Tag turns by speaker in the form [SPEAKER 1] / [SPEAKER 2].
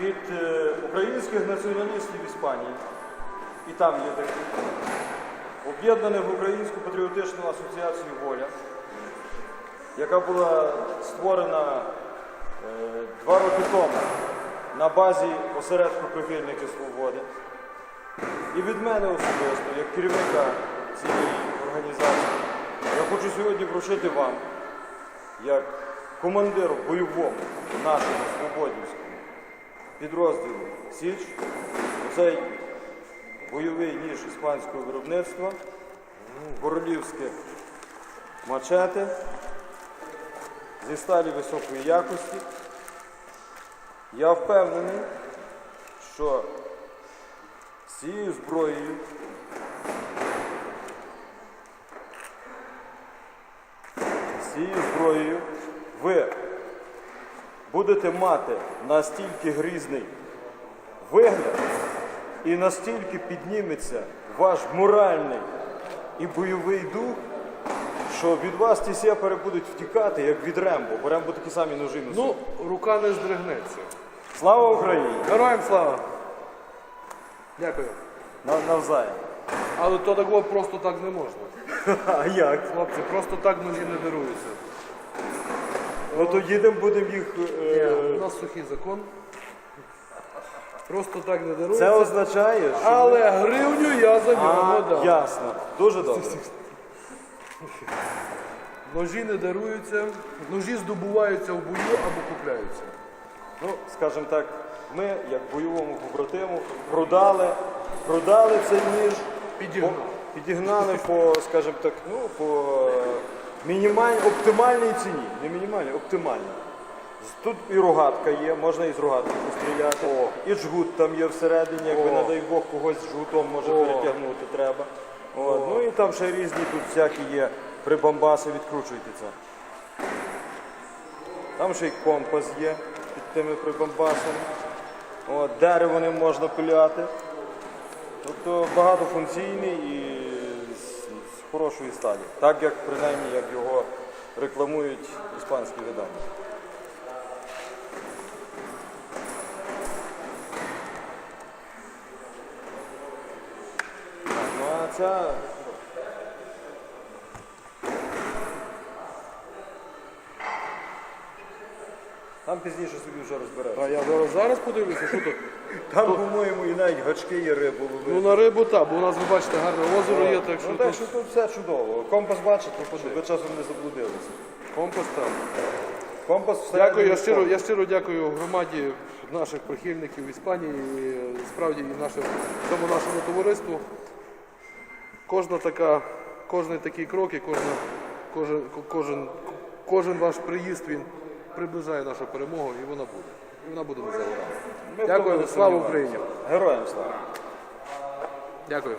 [SPEAKER 1] від е, українських націоналістів Іспанії, і там є такі, об'єднаних в Українську патріотичну асоціацію Воля, яка була створена е, два роки тому на базі осередку прихильники свободи. І від мене особисто, як керівника цієї організації, я хочу сьогодні вручити вам, як командиру бойовому нашому свободівському підрозділу Січ, цей бойовий ніж іспанського виробництва, королівське мачете зі сталі високої якості. Я впевнений, що цією зброєю цією зброєю ви будете мати настільки грізний вигляд і настільки підніметься ваш моральний і бойовий дух, що від вас ті сепари будуть втікати, як від Рембо, бо Рембо такі самі ножі носить.
[SPEAKER 2] Ну, рука не здригнеться.
[SPEAKER 1] Слава Україні!
[SPEAKER 2] Героям слава! Дякую.
[SPEAKER 1] Нав- Навзаєм.
[SPEAKER 2] Але то такого просто так не можна.
[SPEAKER 1] А як?
[SPEAKER 2] Хлопці, просто так ножі не даруються.
[SPEAKER 1] Ну то їдемо, будемо їх. е,
[SPEAKER 2] У нас сухий закон. Просто так не.
[SPEAKER 1] Це означає, що.
[SPEAKER 2] Але гривню я за нього
[SPEAKER 1] А,
[SPEAKER 2] дам.
[SPEAKER 1] ясно. Дуже добре.
[SPEAKER 2] Ножі не даруються, ножі здобуваються в бою або купляються.
[SPEAKER 1] Ну, скажімо так, ми, як бойовому побратиму, продали, продали цей ніж,
[SPEAKER 2] Підігнали.
[SPEAKER 1] по- підігнали по, скажімо так, ну, по мінімальній, оптимальній ціні. Не мінімальній, оптимальній. Тут і рогатка є, можна і з рогатки постріляти. І жгут там є всередині, якби, не дай Бог, когось з жгутом може
[SPEAKER 2] О.
[SPEAKER 1] перетягнути треба. От. Ну і там ще різні тут всякі є прибамбаси, відкручуйте це. Там ще й компас є під тими прибамбасами. От, дерево ним можна пиляти. Тобто багатофункційний і хорошої сталі. Так як принаймні як його рекламують іспанські видання. Ну а ця там пізніше собі вже розберемося.
[SPEAKER 2] А я зараз зараз подивлюся, що тут.
[SPEAKER 1] Там, по-моєму, і навіть гачки є рибу
[SPEAKER 2] Ну
[SPEAKER 1] ловити.
[SPEAKER 2] на рибу так, бо у нас, ви бачите, гарне озеро є, так що
[SPEAKER 1] ну, так
[SPEAKER 2] тут
[SPEAKER 1] що тут все чудово. Компас бачите, щоб ви часом не заблудилися.
[SPEAKER 2] компас там.
[SPEAKER 1] Компас все.
[SPEAKER 2] Дякую, я щиро, я щиро дякую громаді наших прихильників в Іспанії, і справді і нашим, цьому нашому товариству. Кожна така, кожний такий крок і кожна, кожен, кожен, кожен ваш приїзд він приближає нашу перемогу і вона буде. І вона буде не за горами.
[SPEAKER 1] Ми в тому
[SPEAKER 2] Дякую, слава. Україні!
[SPEAKER 1] Героям слава.
[SPEAKER 2] Дякую.